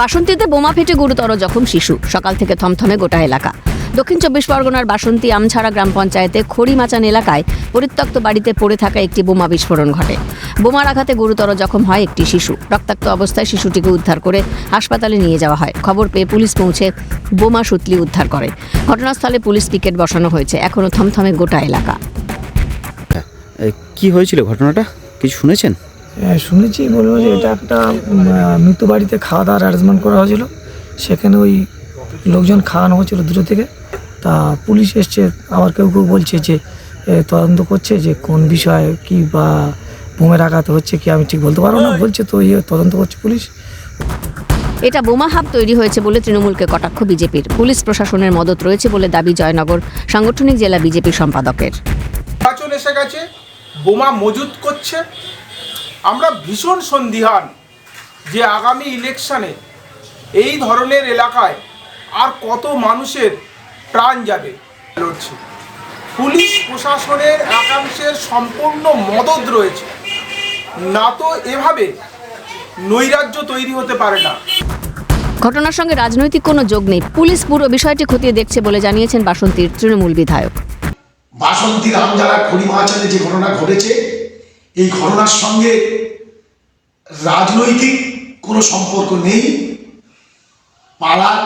বাসন্তীতে বোমা ফেটে গুরুতর জখম শিশু। সকাল থেকে থমথমে গোটা এলাকা। দক্ষিণ চব্বিশ পরগনার বাসন্তী আমছাড়া গ্রাম পঞ্চায়েতে খড়িমাচান এলাকায় পরিত্যক্ত বাড়িতে পড়ে থাকা একটি বোমা বিস্ফোরণ ঘটে। বোমার আঘাতে গুরুতর জখম হয় একটি শিশু। রক্তাক্ত অবস্থায় শিশুটিকে উদ্ধার করে হাসপাতালে নিয়ে যাওয়া হয়। খবর পেয়ে পুলিশ পৌঁছে বোমা সুতলি উদ্ধার করে। ঘটনাস্থলে পুলিশ পিকেট বসানো হয়েছে। এখনও থমথমে গোটা এলাকা। কি হয়েছিল ঘটনাটা? কিছু শুনেছেন? শুনেছি বলব যে এটা একটা মৃত্যু বাড়িতে খাওয়া দাওয়ার অ্যারেঞ্জমেন্ট করা হয়েছিল। সেখানে ওই লোকজন খাওয়ানো হচ্ছিল দূরে থেকে। তা পুলিশ এসছে আবার কেউ কেউ বলছে যে তদন্ত করছে যে কোন বিষয়ে কি বা বোমের আঘাত হচ্ছে কি আমি ঠিক বলতে পারব না। বলছে তো ইয়ে তদন্ত করছে পুলিশ। এটা বোমা হাব তৈরি হয়েছে বলে তৃণমূলকে কটাক্ষ বিজেপির। পুলিশ প্রশাসনের মদত রয়েছে বলে দাবি জয়নগর সাংগঠনিক জেলা বিজেপি সম্পাদকের। নির্বাচন এসে গেছে বোমা মজুত করছে আমরা ভীষণ সন্দিহান যে আগামী ইলেকশানে এই ধরনের এলাকায় আর কত মানুষের প্রাণ যাবে। লড়ছে। পুলিশ প্রশাসনের একাংশের সম্পূর্ণ মদত রয়েছে। না তো এভাবে নৈরাজ্য তৈরি হতে পারে না। ঘটনার সঙ্গে রাজনৈতিক কোনো যোগ নেই। পুলিশ পুরো বিষয়টি খতিয়ে দেখছে বলে জানিয়েছেন বাসন্তীর তৃণমূল বিধায়ক। বাসন্তী রামজারা খড়িমাচালে যে ঘটনা ঘটেছে এই ঘটনার সঙ্গে রাজনৈতিক কোনো সম্পর্ক নেই। পাড়ার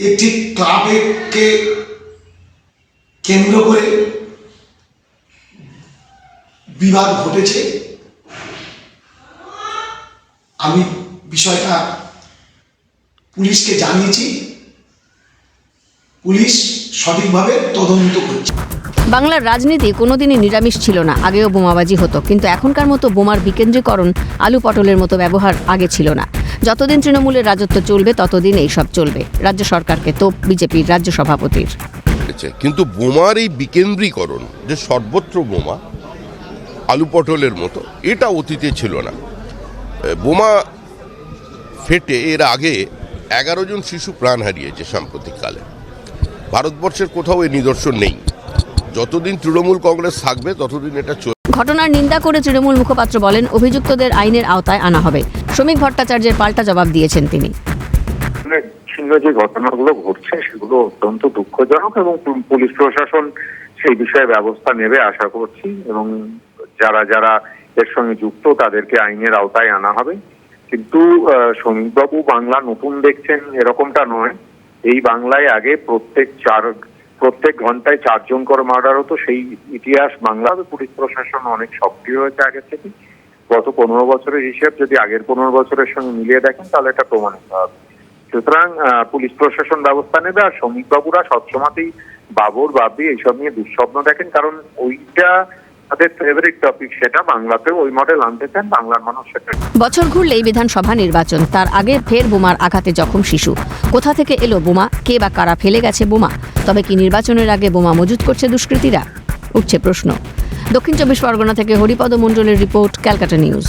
একটি ক্লাবকে কেন্দ্র করে বিবাদ ঘটেছে। আমি বিষয়টা পুলিশকে জানিয়েছি। পুলিশ সঠিকভাবে তদন্ত করছে। বাংলার রাজনীতি কোনোদিনই নিরামিষ ছিল না। আগেও বোমাবাজি হতো কিন্তু এখনকার মতো বোমার বিকেন্দ্রীকরণ আলু পটলের মতো ব্যবহার আগে ছিল না। যতদিন তৃণমূলের রাজত্ব চলবে ততদিন এইসব চলবে। রাজ্য সরকারকে তোপ বিজেপির রাজ্য সভাপতির। হয়েছে কিন্তু বোমার এই বিকেন্দ্রীকরণ যে সর্বত্র বোমা আলু পটলের মতো এটা অতীতে ছিল না। বোমা ফেটে এর আগে এগারো জন শিশু প্রাণ হারিয়েছে সাম্প্রতিককালে। ভারতবর্ষের কোথাও এই নিদর্শন নেই। যতদিন তৃণমূল কংগ্রেস থাকবে ততদিন এটা চলবে। ঘটনার নিন্দা করে তৃণমূল মুখপাত্র বলেন অভিযুক্তদের আইনের আওতায় আনা হবে। শ্রমিক ভট্টাচার্যের পাল্টা জবাব দিয়েছেন তিনি। ছিল যে ঘটনাগুলো ঘটছে সেগুলো অত্যন্ত দুঃখজনক এবং পুলিশ প্রশাসন সেই বিষয়ে ব্যবস্থা নেবে আশা করছি এবং যারা যারা এর সঙ্গে যুক্ত তাদেরকে আইনের আওতায় আনা হবে। কিন্তু শ্রমিকবাবু বাংলা নতুন দেখছেন এরকমটা নয়। এই বাংলায় আগে প্রত্যেক চার, প্রত্যেক ঘন্টায় চারজন করে মার্ডার হতো, সেই ইতিহাস বাংলা পুলিশ প্রশাসন অনেক সক্রিয় হয়েছে আগের থেকে। গত পনেরো বছরের হিসেব যদি আগের পনেরো বছরের সঙ্গে মিলিয়ে দেখেন, তাহলে এটা প্রমাণিত হবে। সুতরাং পুলিশ প্রশাসন ব্যবস্থা নেবে আর শ্রমিকবাবুরা সবসময়তেই বাবর, বাবরি, এইসব নিয়ে দুঃস্বপ্ন দেখেন, কারণ ওইটা তাদের ফেভারিট টপিক সেটা বাংলাতে ওই মডেল আনতে চান, বাংলার মানুষ বছর ঘুরলেই বিধানসভা নির্বাচন, তার আগে ফের বোমার আঘাতে জখম শিশু। কোথা থেকে এলো বোমা? কে বা কারা ফেলে গেছে বোমা? তবে কি নির্বাচনের আগে বোমা মজুত করছে দুষ্কৃতীরা? উঠছে প্রশ্ন। দক্ষিণ চব্বিশ পরগনা থেকে হরিপদ মণ্ডলের রিপোর্ট, ক্যালকাটা নিউজ।